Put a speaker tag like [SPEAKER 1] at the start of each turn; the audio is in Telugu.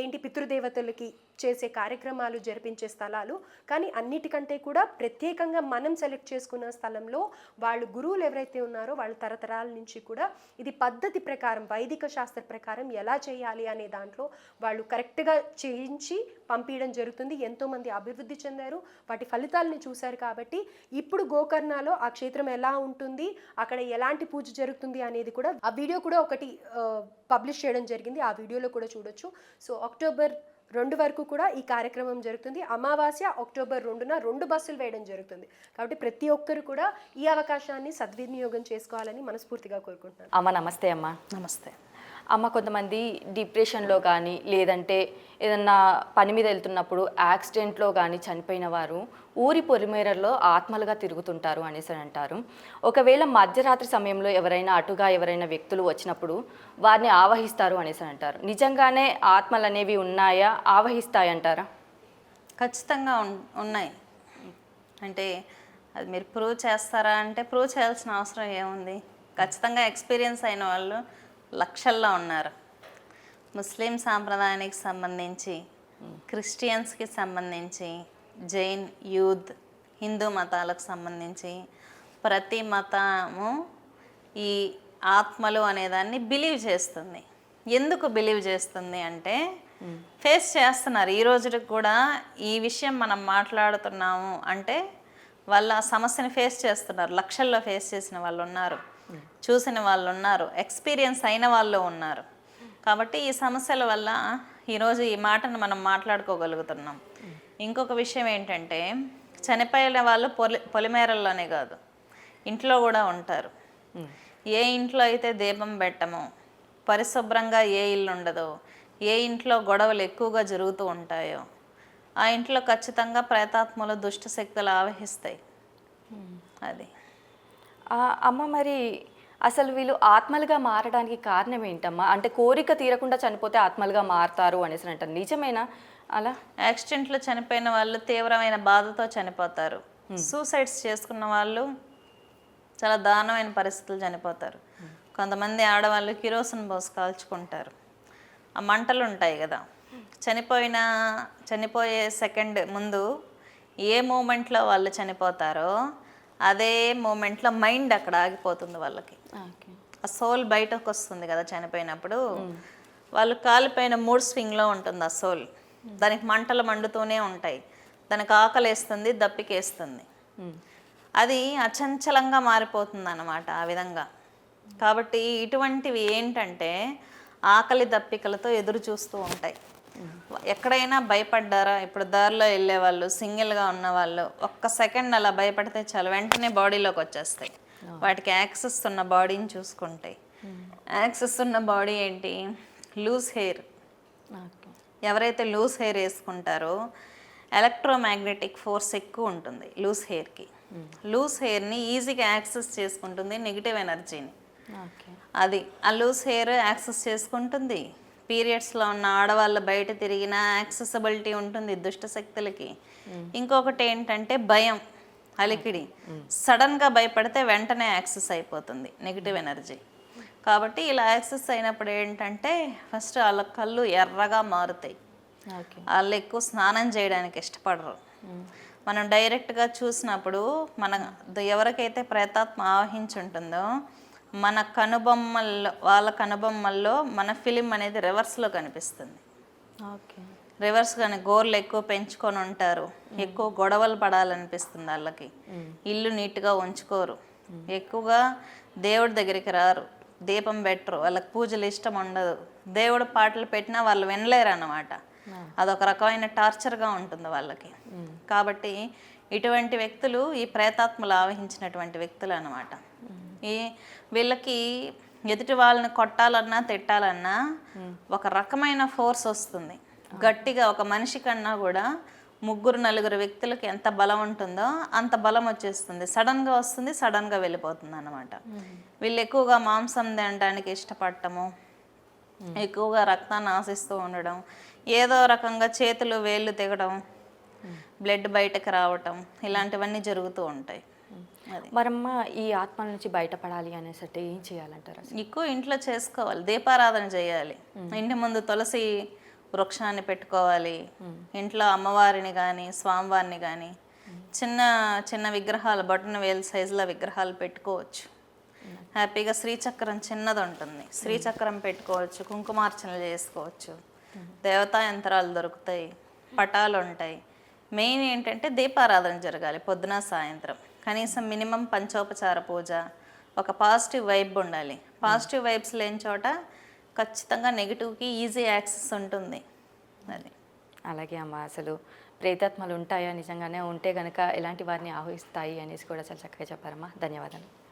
[SPEAKER 1] ఏంటి పితృదేవతలకి చేసే కార్యక్రమాలు జరిపించే స్థలాలు. కానీ అన్నిటికంటే కూడా ప్రత్యేకంగా మనం సెలెక్ట్ చేసుకున్న స్థలంలో వాళ్ళు గురువులు ఎవరైతే ఉన్నారో వాళ్ళ తరతరాల నుంచి కూడా ఇది పద్ధతి ప్రకారం వైదిక శాస్త్ర ప్రకారం ఎలా చేయాలి అనే దాంట్లో వాళ్ళు కరెక్ట్గా చేయించి పంపించడం జరుగుతుంది. ఎంతోమంది అభివృద్ధి చెందారు. వాటి ఫలితాలని చూశారు కాబట్టి ఇప్పుడు గోకర్ణలో ఆ క్షేత్రం ఎలా ఉంటుంది అక్కడ ఎలాంటి పూజ జరుగుతుంది అనేది కూడా ఆ వీడియో కూడా ఒకటి పబ్లిష్ చేయడం జరిగింది. ఆ వీడియోలో కూడా చూడొచ్చు. సో అక్టోబర్ రెండు వరకు కూడా ఈ కార్యక్రమం జరుగుతుంది. అమావాస్య అక్టోబర్ రెండున రెండు బస్సులు వేయడం జరుగుతుంది. కాబట్టి ప్రతి ఒక్కరు కూడా ఈ అవకాశాన్ని సద్వినియోగం చేసుకోవాలని మనస్ఫూర్తిగా కోరుకుంటున్నాను.
[SPEAKER 2] అమ్మ నమస్తే అమ్మ.
[SPEAKER 3] నమస్తే.
[SPEAKER 2] అమ్మ కొంతమంది డిప్రెషన్లో కానీ లేదంటే ఏదన్నా పని మీద వెళ్తున్నప్పుడు యాక్సిడెంట్లో కానీ చనిపోయిన వారు ఊరి పొలిమేరల్లో ఆత్మలుగా తిరుగుతుంటారు అనేసి అని అంటారు. ఒకవేళ మధ్యరాత్రి సమయంలో ఎవరైనా అటుగా ఎవరైనా వ్యక్తులు వచ్చినప్పుడు వారిని ఆవహిస్తారు అనేసి అని అంటారు. నిజంగానే ఆత్మలు అనేవి ఉన్నాయా ఆవహిస్తాయంటారా
[SPEAKER 3] ఖచ్చితంగా ఉన్నాయి. అంటే అది మీరు ప్రూవ్ చేస్తారా? అంటే ప్రూవ్ చేయాల్సిన అవసరం ఏముంది? ఖచ్చితంగా ఎక్స్పీరియన్స్ అయిన వాళ్ళు లక్షల్లో ఉన్నారు. ముస్లిం సాంప్రదాయానికి సంబంధించి క్రిస్టియన్స్కి సంబంధించి జైన్ యూద్ హిందూ మతాలకు సంబంధించి ప్రతి మతము ఈ ఆత్మలు అనేదాన్ని బిలీవ్ చేస్తుంది. ఎందుకు బిలీవ్ చేస్తుంది అంటే ఫేస్ చేస్తున్నారు. ఈ రోజుకి కూడా ఈ విషయం మనం మాట్లాడుతున్నాము అంటే వాళ్ళ ఆ సమస్యని ఫేస్ చేస్తున్నారు. లక్షల్లో ఫేస్ చేసిన వాళ్ళు ఉన్నారు. చూసిన వాళ్ళు ఉన్నారు ఎక్స్పీరియన్స్ అయిన వాళ్ళు ఉన్నారు. కాబట్టి ఈ సమస్యల వల్ల ఈరోజు ఈ మాటను మనం మాట్లాడుకోగలుగుతున్నాం. ఇంకొక విషయం ఏంటంటే చనిపోయిన వాళ్ళు పొలి పొలిమేరల్లోనే కాదు ఇంట్లో కూడా ఉంటారు. ఏ ఇంట్లో అయితే దీపం పెట్టమో పరిశుభ్రంగా ఏ ఇల్లు ఉండదో ఏ ఇంట్లో గొడవలు ఎక్కువగా జరుగుతూ ఉంటాయో ఆ ఇంట్లో ఖచ్చితంగా ప్రేతాత్మలు దుష్ట శక్తులు ఆవహిస్తాయి. అది.
[SPEAKER 2] అమ్మ మరి అసలు వీళ్ళు ఆత్మలుగా మారడానికి కారణం ఏంటమ్మా? అంటే కోరిక తీరకుండా చనిపోతే ఆత్మలుగా మారుతారు అనేసి అని అంటారు. నిజమేనా? అలా?
[SPEAKER 3] యాక్సిడెంట్లో చనిపోయిన వాళ్ళు తీవ్రమైన బాధతో చనిపోతారు. సూసైడ్స్ చేసుకున్న వాళ్ళు చాలా దారుణమైన పరిస్థితులు చనిపోతారు. కొంతమంది ఆడవాళ్ళు కిరోసిన్ పోసి కాల్చుకుంటారు. ఆ మంటలు ఉంటాయి కదా. చనిపోయిన చనిపోయే సెకండ్ ముందు ఏ మూమెంట్లో వాళ్ళు చనిపోతారో అదే మూమెంట్లో మైండ్ అక్కడ ఆగిపోతుంది వాళ్ళకి. ఆ సోల్ బయటకు వస్తుంది కదా చనిపోయినప్పుడు. వాళ్ళు కాలిపోయిన మూడ్ స్వింగ్లో ఉంటుంది ఆ సోల్. దానికి మంటలు మండుతూనే ఉంటాయి. దానికి ఆకలేస్తుంది దప్పికేస్తుంది. అది అచంచలంగా మారిపోతుంది అన్నమాట ఆ విధంగా. కాబట్టి ఇటువంటివి ఏంటంటే ఆకలి దప్పికలతో ఎదురు చూస్తూ ఉంటాయి. ఎక్కడైనా భయపడ్డారా? ఇప్పుడు దారిలో వెళ్ళే వాళ్ళు సింగిల్గా ఉన్న వాళ్ళు ఒక్క సెకండ్ అలా భయపడితే చాలు. వెంటనే బాడీలోకి వచ్చేస్తాయి. వాటికి యాక్సెస్ ఉన్న బాడీని చూసుకుంటాయి యాక్సెస్ ఉన్న బాడీ ఏంటి? Loose hair. ఎవరైతే లూజ్ హెయిర్ వేసుకుంటారో ఎలక్ట్రోమాగ్నెటిక్ ఫోర్స్ ఎక్కువ ఉంటుంది లూజ్ హెయిర్కి. లూజ్ హెయిర్ని ఈజీగా యాక్సెస్ చేసుకుంటుంది నెగిటివ్ ఎనర్జీని. అది ఆ లూజ్ హెయిర్ యాక్సెస్ చేసుకుంటుంది. పీరియడ్స్లో ఉన్న ఆడవాళ్ళు బయట తిరిగిన యాక్సెసిబిలిటీ ఉంటుంది దుష్ట శక్తులకి ఇంకొకటి ఏంటంటే భయం అలికిడి. సడన్గా భయపడితే వెంటనే యాక్సెస్ అయిపోతుంది నెగిటివ్ ఎనర్జీ. కాబట్టి ఇలా యాక్సెస్ అయినప్పుడు ఏంటంటే ఫస్ట్ వాళ్ళ కళ్ళు ఎర్రగా మారుతాయి. వాళ్ళు ఎక్కువ స్నానం చేయడానికి ఇష్టపడరు. మనం డైరెక్ట్గా చూసినప్పుడు మన ఎవరికైతే ప్రేతాత్మ ఆవహించి ఉంటుందో మన కనుబొమ్మల్లో వాళ్ళ కనుబొమ్మల్లో మన ఫిలిం అనేది రివర్స్లో కనిపిస్తుంది.
[SPEAKER 2] ఓకే.
[SPEAKER 3] రివర్స్ కానీ గోర్లు ఎక్కువ పెంచుకొని ఉంటారు. ఎక్కువ గొడవలు పడాలనిపిస్తుంది వాళ్ళకి. ఇల్లు నీట్గా ఉంచుకోరు. ఎక్కువగా దేవుడి దగ్గరికి రారు. దీపం పెట్టరు. వాళ్ళకి పూజలు ఇష్టం ఉండదు. దేవుడు పాటలు పెట్టినా వాళ్ళు వినలేరు అన్నమాట అదొక రకమైన టార్చర్గా ఉంటుంది వాళ్ళకి. కాబట్టి ఇటువంటి వ్యక్తులు ఈ ప్రేతాత్మలు ఆవహించినటువంటి వ్యక్తులు అన్నమాట ఈ వీళ్ళకి ఎదుటి వాళ్ళని కొట్టాలన్నా తిట్టాలన్నా ఒక రకమైన ఫోర్స్ వస్తుంది. గట్టిగా ఒక మనిషి కన్నా కూడా ముగ్గురు నలుగురు వ్యక్తులకి ఎంత బలం ఉంటుందో అంత బలం వచ్చేస్తుంది. సడన్గా వస్తుంది సడన్గా వెళ్ళిపోతుంది అనమాట వీళ్ళు ఎక్కువగా మాంసం తినడానికి ఇష్టపడటము ఎక్కువగా రక్తాన్ని ఆశిస్తూ ఉండడం ఏదో రకంగా చేతులు వేళ్ళు తెగడం బ్లడ్ బయటకు రావటం ఇలాంటివన్నీ జరుగుతూ ఉంటాయి.
[SPEAKER 2] మరమ్మ ఈ ఆత్మల నుంచి బయటపడాలి అనేసరికి ఏం చేయాలంటారు
[SPEAKER 3] ఎక్కువ ఇంట్లో చేసుకోవాలి దీపారాధన చేయాలి. ఇంటి ముందు తులసి వృక్షాన్ని పెట్టుకోవాలి. ఇంట్లో అమ్మవారిని కానీ స్వామివారిని కానీ చిన్న చిన్న విగ్రహాలు బటన్ వేలు సైజుల విగ్రహాలు పెట్టుకోవచ్చు. హ్యాపీగా శ్రీచక్రం చిన్నది ఉంటుంది. శ్రీచక్రం పెట్టుకోవచ్చు కుంకుమార్చనలు చేసుకోవచ్చు. దేవతా యంత్రాలు దొరుకుతాయి పటాలు ఉంటాయి. మెయిన్ ఏంటంటే దీపారాధన జరగాలి పొద్దున సాయంత్రం. కనీసం మినిమం పంచోపచార పూజ. ఒక పాజిటివ్ వైబ్ ఉండాలి. పాజిటివ్ వైబ్స్ లేని చోట ఖచ్చితంగా నెగిటివ్కి ఈజీ యాక్సెస్ ఉంటుంది. అది.
[SPEAKER 2] అలాగే అమ్మ అసలు ప్రేతాత్మలు ఉంటాయా? నిజంగానే ఉంటే కనుక ఎలాంటి వారిని ఆహ్వానిస్తాయి అనేసి కూడా చాలా చక్కగా చెప్పారమ్మా. ధన్యవాదాలు.